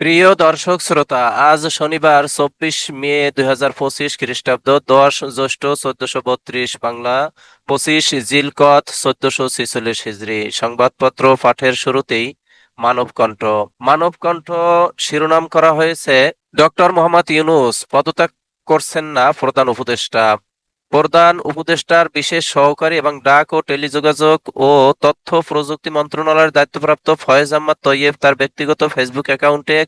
প্রিয় দর্শক শ্রোতা, আজ শনিবার চব্বিশ মে দুই হাজার পঁচিশ খ্রিস্টাব্দ দশ জ্যৈষ্ঠ চোদ্দশো বত্রিশ বাংলা, পঁচিশ জিলকত চোদ্দশো ছিচল্লিশ হিজড়ি সংবাদপত্র পাঠের শুরুতেই মানবকণ্ঠ। মানবকণ্ঠ শিরোনাম করা হয়েছে, ডক্টর মোহাম্মদ ইউনুস পদত্যাগ করছেন না প্রধান উপদেষ্টা। প্রধান উপদেষ্টার বিশেষ সহকারী এবং ডাক ও টেলিযোগাযোগ ও তথ্য প্রযুক্তি মন্ত্রণালয়ের দায়িত্বপ্রাপ্ত ফয়েজ আহমদ তৈয়ব তার ব্যক্তিগত ফেসবুক অ্যাকাউন্টে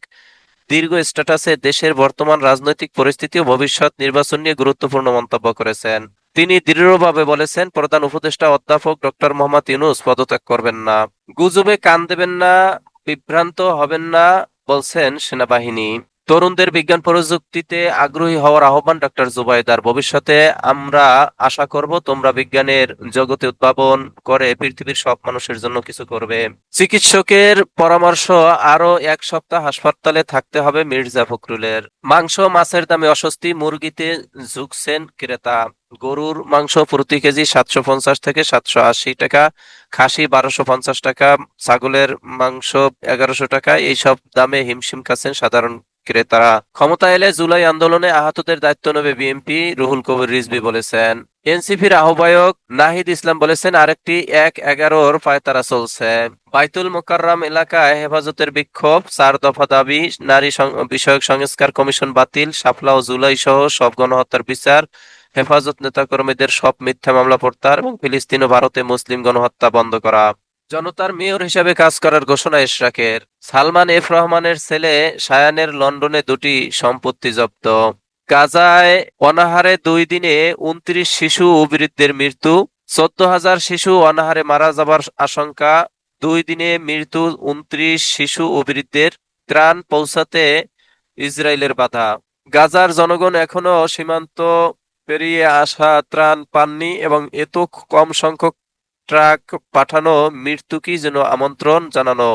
দীর্ঘ স্ট্যাটাসে দেশের বর্তমান রাজনৈতিক পরিস্থিতি ও ভবিষ্যৎ নির্বাচন নিয়ে গুরুত্বপূর্ণ মন্তব্য করেছেন। তিনি দৃঢ়ভাবে বলেছেন, প্রধান উপদেষ্টা অধ্যাপক ডক্টর মোহাম্মদ ইউনুস পদত্যাগ করবেন না। গুজবে কান দেবেন না, বিভ্রান্ত হবেন না, বলছেন সেনাবাহিনী। তরুণদের বিজ্ঞান প্রযুক্তিতে আগ্রহী হওয়ার আহ্বান ডক্টর জুবাইদার। ভবিষ্যতে আমরা আশা করব তোমরা বিজ্ঞানের জগতে উদ্ভাবন করে পৃথিবীর সব মানুষের জন্য কিছু করবে। চিকিৎসকের পরামর্শ আরও এক সপ্তাহ হাসপাতালে থাকতে হবে মির্জা ফখরুলের। মাংস, মাছের দামে অস্বস্তি, মুরগিতে ঝুঁকছেন ক্রেতা। গরুর মাংস প্রতি কেজি সাতশো পঞ্চাশ থেকে সাতশো আশি টাকা, খাসি বারোশো পঞ্চাশ টাকা, ছাগলের মাংস এগারোশো টাকা, এইসব দামে হিমশিম খাচ্ছেন সাধারণ ক্রেতারা ক্ষমতা এলে জুলাই আন্দোলনে আহতদের দায়িত্ব নেবে বিএনপি, রুহুল কবির রিজভি বলেছেন। এনসিপির আহ্বায়ক নাহিদ ইসলাম বলেছেন, আরেকটি এক এগারোর পায়তারা চলছে। বাইতুল মোকাররম এলাকায় হেফাজতের বিক্ষোভ, চার দফা দাবি, নারী বিষয়ক সংস্কার কমিশন বাতিল সাফলা ও জুলাই সহ সব গণহত্যার বিচার, হেফাজত নেতাকর্মীদের সব মিথ্যা মামলা প্রত্যাহার এবং ফিলিস্তিন ও ভারতে মুসলিম গণহত্যা বন্ধ করা। জনতার মেয়র হিসেবে কাজ করার ঘোষণা ইশরাকের। সালমান এফ রহমানের ছেলে সায়ানের লন্ডনে দুটি সম্পত্তি জব্দ। গাজায় অনাহারে দুই দিনে উনত্রিশ শিশু ও বৃদ্ধের মৃত্যু, চোদ্দ হাজার শিশু অনাহারে মারা যাবার আশঙ্কা, দুই দিনে মৃত্যু উনত্রিশ শিশু ও বৃদ্ধের ত্রাণ পৌঁছাতে ইসরায়েলের বাধা। গাজার জনগণ এখনও সীমান্ত পেরিয়ে আসা ত্রাণ পাননি এবং এত কম সংখ্যক ট্রাক পাঠানো, মৃত্যুকেই যেন আমন্ত্রণ জানানো।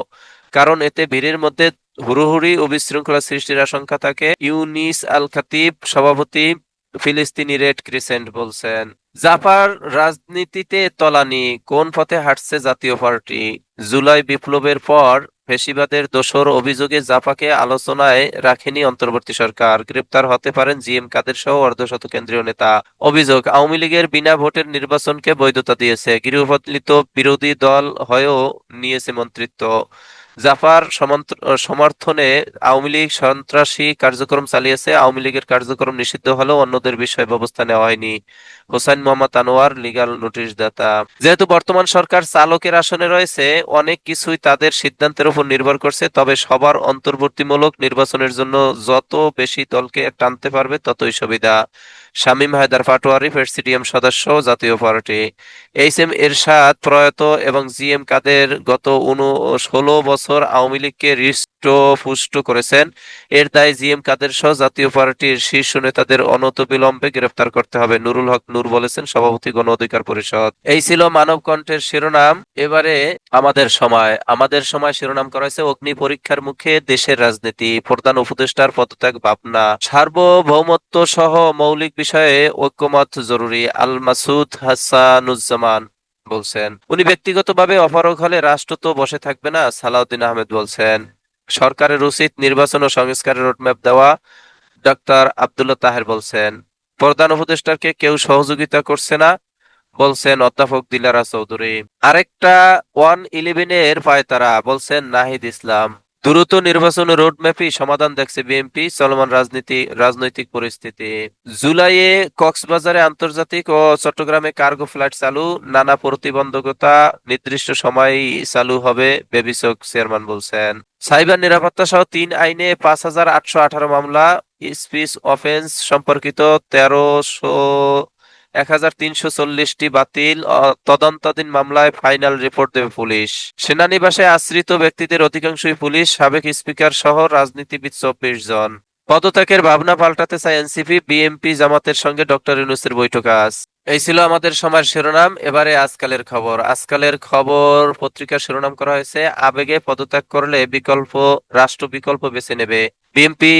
কারণ এতে ভিড়ের মধ্যে হুড়োহুড়ি ও বিশৃঙ্খলা সৃষ্টির আশঙ্কা থাকে। ইউনিস আল খাতিব সভাপতি ফিলিস্তিনি রেড ক্রিসেন্ট বলছেন জাপার রাজনীতিতে তলানি, কোন পথে হাঁটছে জাতীয় পার্টি? জুলাই বিপ্লবের পর ফেসিবাদের দোষর অভিযোগে জাপাকে আলোচনায় রাখেনি অন্তর্বর্তী সরকার। গ্রেপ্তার হতে পারেন জি এম কাদের সহ অর্ধশত কেন্দ্রীয় নেতা। অভিযোগ, আওয়ামী লীগের বিনা ভোটের নির্বাচনকে বৈধতা দিয়েছে। গৃহপালিত বিরোধী দল হয়েও নিয়েছে মন্ত্রিত্ব। জাফার সমর্থনে আওয়ামী লীগ সন্ত্রাসী কার্যক্রম চালিয়েছে। আওয়ামী লীগের কার্যক্রম নিষিদ্ধ হলেও অন্যদের বিষয়ে ব্যবস্থা নেওয়া হয়নি। হোসাইন মোহাম্মদ আনোয়ার লিগাল নোটিশ দাতা যেহেতু বর্তমান সরকার চালকের আসনে রয়েছে, অনেক কিছুই তাদের সিদ্ধান্তের উপর নির্ভর করছে, তবে সবার অন্তর্বর্তীমূলক নির্বাচনের জন্য যত বেশি দলকে টানতে পারবে ততই সুবিধা। শামীম হায়দার পাটোয়ারি প্রেসিডিয়াম সদস্য, জাতীয় পার্টি। এইচ এম এরশাদ প্রয়াত এবং জি এম কাদের গত উন, ষোলো বছর আওয়ামী লীগকে হৃষ্ট পুষ্ট করেছেন। এর দায় জি এম কাদের সহ জাতীয় পার্টির শীর্ষ নেতাদের অনতবিলম্বে গ্রেফতার করতে হবে, নুরুল হক নূর বলেছেন সভাপতি গণ অধিকার পরিষদ। এই ছিল মানব কণ্ঠের শিরোনাম। এবারে আমাদের সময়। আমাদের সময় শিরোনাম করা হয়েছে, অগ্নি পরীক্ষার মুখে দেশের রাজনীতি। প্রধান উপদেষ্টার পদত্যাগ ভাবনা। সার্বভৌমত্ব সহ মৌলিক বিষয়ে ঐক্যমত জরুরি। আল মাসুদ হাসানুজ্জামান। বলছেন। উনি ব্যক্তিগতভাবে অপারগ হলে রাষ্ট্র তো বসে থাকবে না, সালাউদ্দিন আহমেদ বলছেন। সরকারের উচিত নির্বাচন ও সংস্কারের রোডম্যাপ দেওয়া ডক্টর আব্দুল্লাহ তাহের বলছেন। প্রধান উপদেষ্টাকে কেউ সহযোগিতা করছে না, বলছেন অধ্যাপক দিলারা চৌধুরী। আরেকটা ওয়ান ইলেভেনের পায়তারা বলছেন নাহিদ ইসলাম। দ্রুত নির্বাচন রোডম্যাপই সমাধান দেখছে বিএনপি, চলমান রাজনীতি, রাজনৈতিক পরিস্থিতি। জুলাইয়ে কক্সবাজারে আন্তর্জাতিক ও চট্টগ্রামে কার্গো ফ্লাইট চালু, নানা প্রতিবন্ধকতা নির্দিষ্ট সময় চালু হবে, বেবিসক চেয়ারম্যান বলছেন। সাইবার নিরাপত্তা সহ তিন আইনে পাঁচ হাজার আটশো আঠারো মামলা, স্পিচ অফেন্স সম্পর্কিত তেরোশো এক হাজার তিনশো চল্লিশটি বাতিল তদন্তাধীন মামলায় ফাইনাল রিপোর্ট দেবে পুলিশ। সেনানিবাসে আশ্রিত ব্যক্তিদের অধিকাংশই পুলিশ, সাবেক স্পিকার সহ রাজনীতিবিদ চব্বিশ জন। পদত্যাগের ভাবনা পাল্টাতে চায় এনসিপি, বিএমপি জামাতের সঙ্গে ডক্টর ইউনুসের বৈঠক আজ। এই ছিল আমাদের সময়ের শিরোনাম, এবারে আজকালের খবর। আজকালের খবর পত্রিকার শিরোনাম করা হয়েছে, আবেগে পদত্যাগ করলে বিকল্প রাষ্ট্র বিকল্প বেছে নেবে। বিএনপি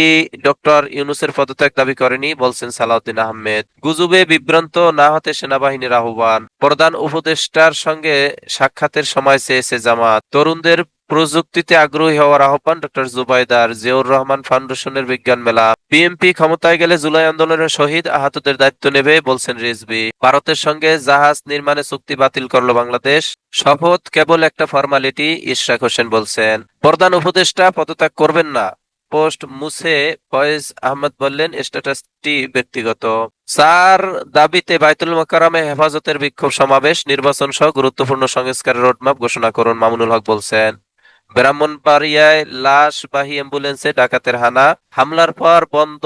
ডক্টর ইউনুসের পদত্যাগ দাবি করেনি, বলছেন সালাউদ্দিন আহমেদ। গুজবে বিভ্রান্ত না হতে সেনাবাহিনীর আহ্বান। প্রধান উপদেষ্টার সঙ্গে সাক্ষাতের সময় চেয়েছে জামাত। তরুণদের প্রযুক্তিতে আগ্রহী হওয়ার আহ্বান ডক্টর জুবাইদার জিয়াউর রহমান ফাউন্ডেশনের বিজ্ঞান মেলা। বিএনপি ক্ষমতায় গেলে জুলাই আন্দোলনের শহীদ আহতদের দায়িত্ব নেবে, বলছেন রিজভি। ভারতের সঙ্গে জাহাজ নির্মাণে চুক্তি বাতিল করল বাংলাদেশ। শপথ কেবল একটা ফর্মালিটি, ইশরাক হোসেন বলছেন। প্রধান উপদেষ্টা পদত্যাগ করবেন না। পোস্ট মুছে ফয়েজ আহমদ বললেন, স্ট্যাটাসটি ব্যক্তিগত। স্যার, দাবিতে বাইতুল মোকারমে হেফাজতের বিক্ষোভ সমাবেশ নির্বাচন সহ গুরুত্বপূর্ণ সংস্কারের রোডম্যাপ ঘোষণা করুন, মামুনুল হক বলছেন। ব্রাহ্মণবাড়িয়ায় লাশবাহী অ্যাম্বুলেন্সে ডাকাতের হানা, হামলার পর বন্ধ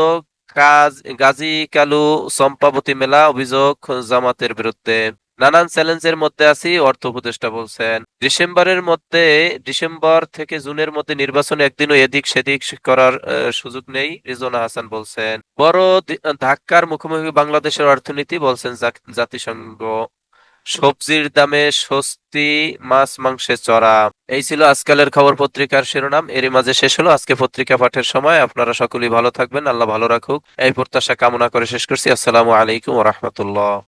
কাজ গাজী কালু চম্পাবতী মেলা, অভিযোগ জামাতের বিরুদ্ধে। নানান চ্যালেঞ্জের মধ্যে আছি, অর্থ উপদেষ্টা বলছেন। ডিসেম্বরের মধ্যে, ডিসেম্বর থেকে জুনের মধ্যে নির্বাচন একদিনও এদিক সেদিক করার সুযোগ নেই, রিজওয়ানা হাসান বলছেন। বড় ধাক্কার মুখোমুখি বাংলাদেশের অর্থনীতি বলছেন জাতিসংঘ। সবজির দামে স্বস্তি, মাছ মাংসে চড়া। এই ছিল আজকালের খবর পত্রিকার শিরোনাম। এরই মাঝে শেষ হলো আজকে পত্রিকা পাঠের সময়। আপনারা সকলেই ভালো থাকবেন। আল্লাহ ভালো রাখুক। এই প্রত্যাশা কামনা করে শেষ করছি। আসসালামু আলাইকুম রহমতুল্লাহ।